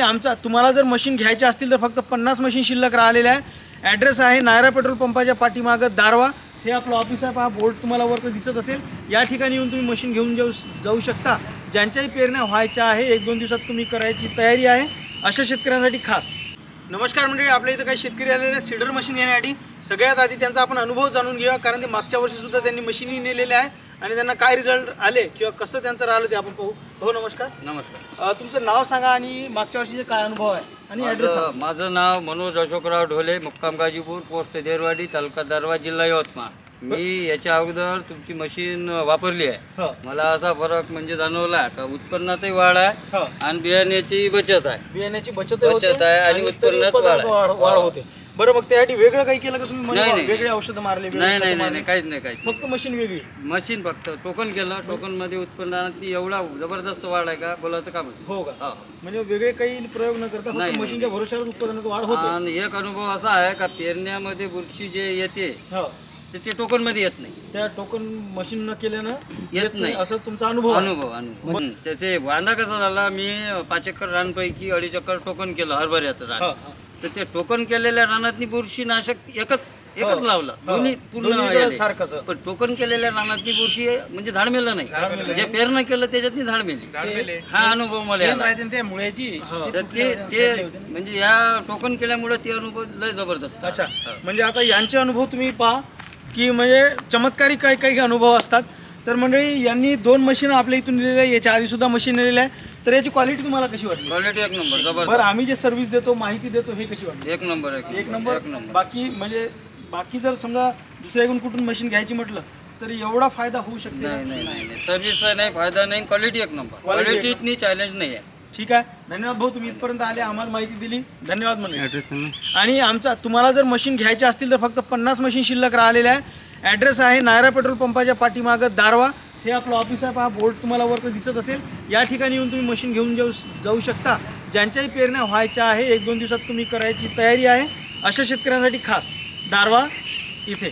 आमचा तुम्हाला जर मशीन घ्यायचे असतील तर फक्त पन्नास मशीन शिल्लक राहिलेल्या आहे. ॲड्रेस आहे नायरा पेट्रोल पंपाच्या पाठीमागं दारवा. हे आपलं ऑफिस आहे. पहा बोर्ड तुम्हाला वरती दिसत असेल. या ठिकाणी येऊन तुम्ही मशीन घेऊन जाऊ जाऊ शकता. ज्यांच्याही पेरण्या व्हायच्या आहे एक दोन दिवसात तुम्ही करायची तयारी आहे. अशा शेतकऱ्यांसाठी खास. नमस्कार मंडळी आपल्या इथं काही शेतकरी आलेले आहेत. सीडर मशीन घेण्यासाठी. सगळ्यात आधी त्यांचा आपण अनुभव जाणून घेऊया. कारण ते मागच्या वर्षीसुद्धा त्यांनी मशीनही नेलेल्या आहेत आणि त्यांना काय रिझल्ट आले किंवा कसं त्यांचं राहिलं ते आपण पाहू. हो नमस्कार. नमस्कार. अ, तुमचं नाव सांगा आणि मागच्या वर्षीचे काय अनुभव आहे? आणि ॲड्रेस माझं माझं नाव मनोज अशोकराव ढोले मुक्काम गाजीपूर पोस्ट देरवाडी तालुका दरवा जिल्हा यवतमाळ. मी याच्या अगोदर तुमची मशीन वापरली आहे. हो. मला असा फरक म्हणजे जाणवला का उत्पन्नातही वाढ आहे हो. आणि बियाण्याची बचत आहे. बियाण्याची बचत बचत आहे आणि उत्पन्नात वाढ आहे. वाढ वाढ होते. बरं मग त्यासाठी वेगळं काही केलं का तुम्ही नाही, म्हणजे नाही. वेगळे औषधं मारले वेगळे नाही खतं नाही नाही मारले? नाही काहीच नाही काहीच फक्त मशीन वेगळी मशीन फक्त टोकन केलं टोकनमध्ये उत्पन्नात एवढा जबरदस्त वाढ आहे का बोलायचं का म्हणजे हो का हो. म्हणजे वेगळे काही प्रयोग न करता नाही, फक्त नाही, मशीनच्या भरोशावर उत्पादनात वाढ होते आणि एक अनुभव असा आहे का पेरण्यामध्ये बुरशी जे येते हो ते ते टोकनमध्ये येत नाही त्या टोकन मशीन न केल्यानं येत नाही. असं तुमचा अनुभव आहे. अनुभव अनुभव हं. ते- ते वांदा कसा झाला मी पाच एकर रानपैकी अडीच एकर टोकन केलं हरभऱ्याचं हा, रान हा. तर ते टोकन केलेल्या रानातनी बुरशी नाशक एकच एकच हो. लावलं हो. दोन्ही पूर्ण दोन्हीकडे याले. सारखंच. पण टोकन केलेल्या रानातली बुरशी म्हणजे झाड मेलं नाही जे पेरणं केलं त्याच्यातनी झाड मेली हा अनुभव मला चेन आला. राहते ना त्या मुळ्याची तर ते ते ते? म्हणजे या टोकन केल्यामुळे ते अनुभव लय जबरदस्त. अच्छा हो. म्हणजे आता यांचे अनुभव तुम्ही पहा की म्हणजे चमत्कारी काही काही अनुभव असतात तर मंडळी यांनी दोन मशीन आपल्या इथून दिलेल्या आहे याच्या आधी सुद्धा मशीन दिलेल्या आहे तर याची क्वालिटी तुम्हाला कशी वाटली? क्वालिटी एक नंबर बरं जबरदस्त आम्ही जे सर्व्हिस देतो माहिती देतो हे कशी वाटली? एक नंबर एक नंबर एक नंबर. बाकी म्हणजे बाकी जर समजा दुसऱ्याकडून कुठून मशीन घ्यायची म्हटलं तर एवढा फायदा होऊ शकते नाही? नाही नाही नाही. सर्व्हिस नाही फायदा नाही क्वालिटी एक नंबर. Quality एक क्वालिटी इतनी चॅलेंज नाही आहे. ठीक आहे. धन्यवाद भाऊ तुम्ही इथपर्यंत आले आम्हाला माहिती दिली. धन्यवाद म्हणून आणि आमचा तुम्हाला जर मशीन घ्यायचे असतील तर फक्त पन्नास मशीन शिल्लक राहिलेल्या आहे. ॲड्रेस आहे नायरा पेट्रोल पंपाच्या पाठीमागं दारवा. हे आपलं ऑफिस आहे पहा बोर्ड तुम्हाला वरती दिसत असेल. या ठिकाणी येऊन तुम्ही मशीन घेऊन जाऊ जाऊ शकता. ज्यांच्याही पेरण्या व्हायच्या आहे एक दोन दिवसात तुम्ही करायची तयारी आहे. अशा शेतकऱ्यांसाठी खास दारवा इथे.